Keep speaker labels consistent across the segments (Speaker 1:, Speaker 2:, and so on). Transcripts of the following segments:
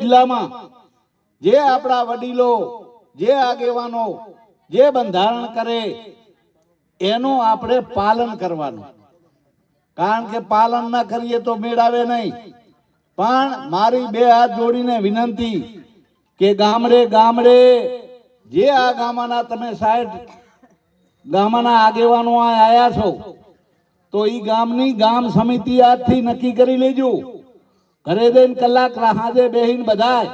Speaker 1: જિલ્લામાં જે આપણા વડીલો, જે આગેવાનો, જે બંધારણ કરે, એનું આપણે પાલન કરવાનું. કારણ કે પાલન ના કરીએ તો મેળાવે નહીં. પણ મારી બે હાથ જોડીને વિનંતી કે ગામડે ગામડે, જે આ ગામના તમે સાહેબ ગામના આગેવાનો આયા છો, તો એ ગામની ગામ સમિતિ આજથી નક્કી કરી લેજો. ઘરે જઈને કલાક રાહાજે બેહીને બધાય.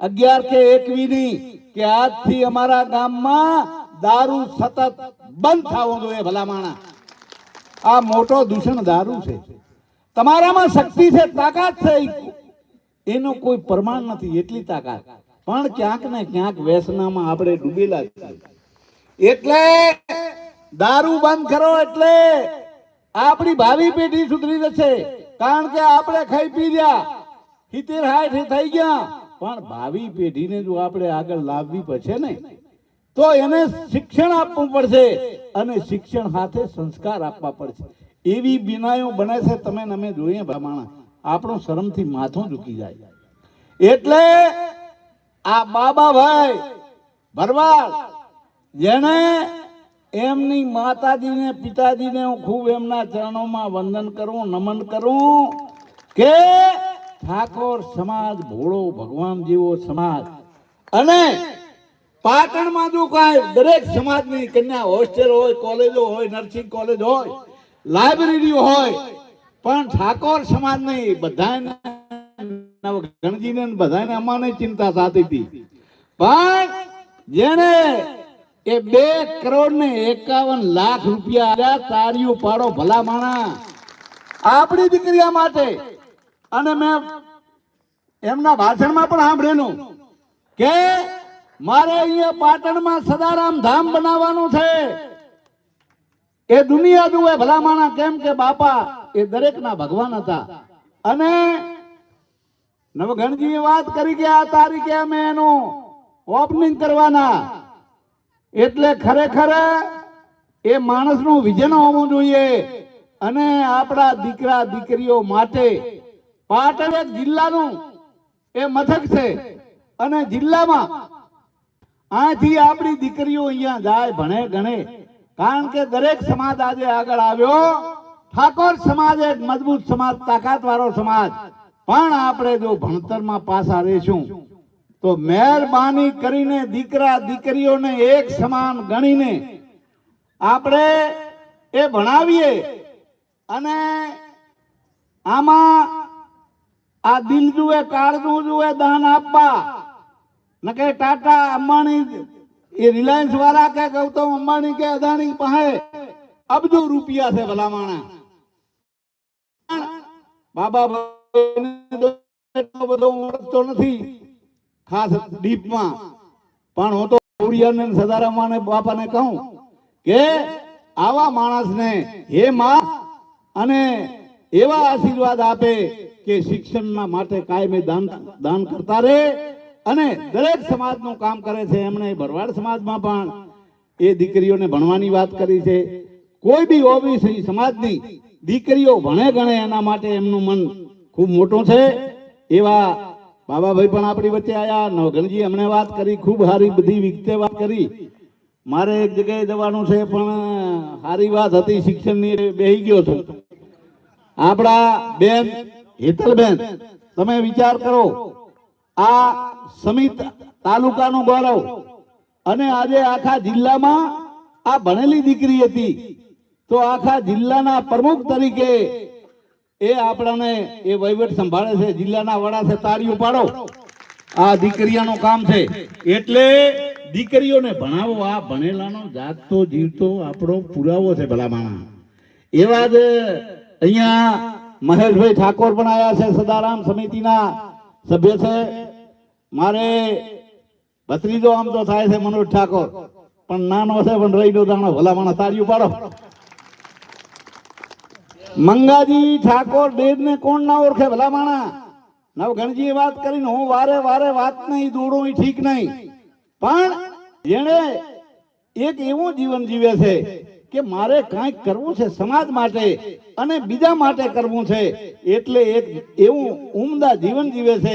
Speaker 1: અગિયાર કે એકવી ની કે આજથી અમારા ગામમાં દારૂ સતત બંધ થવો જોઈએ ભલા આ મોટો દૂષણ દારૂ છે. તમારામાં શક્તિ છે, તાકાત છે. એનો કોઈ પ્રમાણ નથી, એટલી તાકાત. પણ ક્યાંક ને ક્યાંક વ્યસનામાં આપણે ડૂબેલા એટલે દારૂ બંધ કરો એટલે આપણી ભાવિ પેઢી સુધરી જશે. કારણ કે આપણે ખાઈ પી ગયા સિત્તેર હાઠ થઈ ગયા. પણ ભાવિ પેઢીને જો આપણે આગળ લાવવી પડશે ને તો એને શિક્ષણ આપવું પડશે અને શિક્ષણ સાથે સંસ્કાર આપવા પડશે. એવી બિનાયો બને છે, તમે અમે જોઈએ ભમાણા આપણો શરમથી માથું ઝૂકી જાય. એટલે આ બાબાભાઈ ભરવાડ જેને એમની માતાજીને, પિતાજીને હું ખૂબ એમના ચરણોમાં વંદન કરું, નમન કરું કે ઠાકોર સમાજ, ભોળો ભગવાન જેવો સમાજ. અને પાટણમાં જો કાંઈ દરેક સમાજની કન્યા હોસ્ટેલ હોય, કોલેજો હોય, નર્સિંગ કોલેજ હોય લાઇબ્રેરી હોય, પણ ઠાકોર સમાજ નહીં બધાને ગણજીને બધાને અમાને ચિંતા થતી હતી. પણ જેને એ બે કરોડ ને એકાવન લાખ રૂપિયા તારીઓ પાડો ભલા માણા આપણી દીકરીઓ માટે. અને મેં એમના ભાષણમાં પણ સાંભળેલું કે મારે અહીંયા પાટણમાં સદારામ ધામ બનાવવાનું છે. એ દુનિયા જુએ ભલા માણા કેમ કે બાપા એ દરેકના ભગવાન હતા. અને નવગણજીએ વાત કરી કે આ તારીખે અમે એનું ઓપનિંગ કરવાના. એટલે ખરેખર એ માણસનું વિઝન હોવું જોઈએ અને આપણા દીકરા, દીકરીઓ માટે પાટણ એક જિલ્લાનું એ મથક છે અને જિલ્લામાં આથી આપણી દીકરીઓ અહીંયા જાય ભણે ગણે. કારણ કે દરેક સમાજ આજે આગળ આવ્યો. ઠાકોર સમાજ એક મજબૂત સમાજ તાકાત સમાજ. પણ આપણે જો ભણતરમાં પાસા રહીશું તો મહેરબાની કરીને દીકરા દીકરીઓને એક સમાન ગણીને આપણે એ ભણાવીએ અને આમાં આ દિલ જુએ કાળજું જુએ દાન આપવા. ન કે ટાટા, અંબાણી, એ રિલાયન્સ વાળા કે ગૌતમ અંબાણી કે અદાણી પાસે અબજો રૂપિયા છે ભલામાણા. બાબા બધો ઓળખતો નથી. ખાસ ડીપમાં પણ હું તો ઉડિયાને ને સદારામાને બાપાને કહું કે આવા માણસને હે માં અને એવા આશીર્વાદ આપે કે શિક્ષણના માટે કાયમી દાન દાન કરતા રહે અને દરેક સમાજનું કામ કરે છે. એમણે ભરવાડ સમાજમાં પણ એ દીકરીઓને ભણવાની વાત કરી છે. કોઈ બી ઓબીસી સમાજની દીકરીઓ ભણે ગણે એના માટે એમનું મન ખૂબ મોટું છે. એવા બાબાભાઈ પણ આપણી વચ્ચે આયા નવઘણજી એમણે વાત કરી, ખૂબ સારી બધી વિગતે વાત કરી. મારે એક જગ્યાએ જવાનું છે, પણ સારી વાત હતી, શિક્ષણની બેહી ગયો છું. આપણા બેન હેતલબેન, તમે વિચાર કરો, આ સમિત તાલુકાનું ગૌરવ અને આજે આખા જિલ્લામાં આ ભણેલી દીકરી હતી. તો આખા જિલ્લાના પ્રમુખ તરીકે એ આપણને એ વહીવટ સંભાળે છે, જિલ્લાના વડા છે તાળીઓ પાડો આ દીકરીઓનું કામ છે. એટલે દીકરીઓને ભણાવો, આ ભણેલાનો જાગતો જીવતો આપણો પુરાવો છે ભલા માણા. એવા જ અહીંયા મહેશભાઈ ઠાકોર પણ આવ્યા છે, સદારામ સમિતિના સભ્ય છે. મારે ભત્રીજો આમ તો થાય છે, મનોજ ઠાકોર. પણ નાનો છે, પણ રહીનો દાણો, ભલા માણા તાળીઓ પાડો મંગાજી ઠાકોર દેવ ને કોણ ના ઓળખે ભલા માણા? નવગણજી વાત કરીને હું વારે વારે વાત નહીં દોડું એ ઠીક નહીં. પણ જેણે એક એવું જીવન જીવે છે કે મારે કાંઈક કરવું છે સમાજ માટે અને બીજા માટે કરવું છે, એટલે એક એવું ઉમદા જીવન જીવે છે.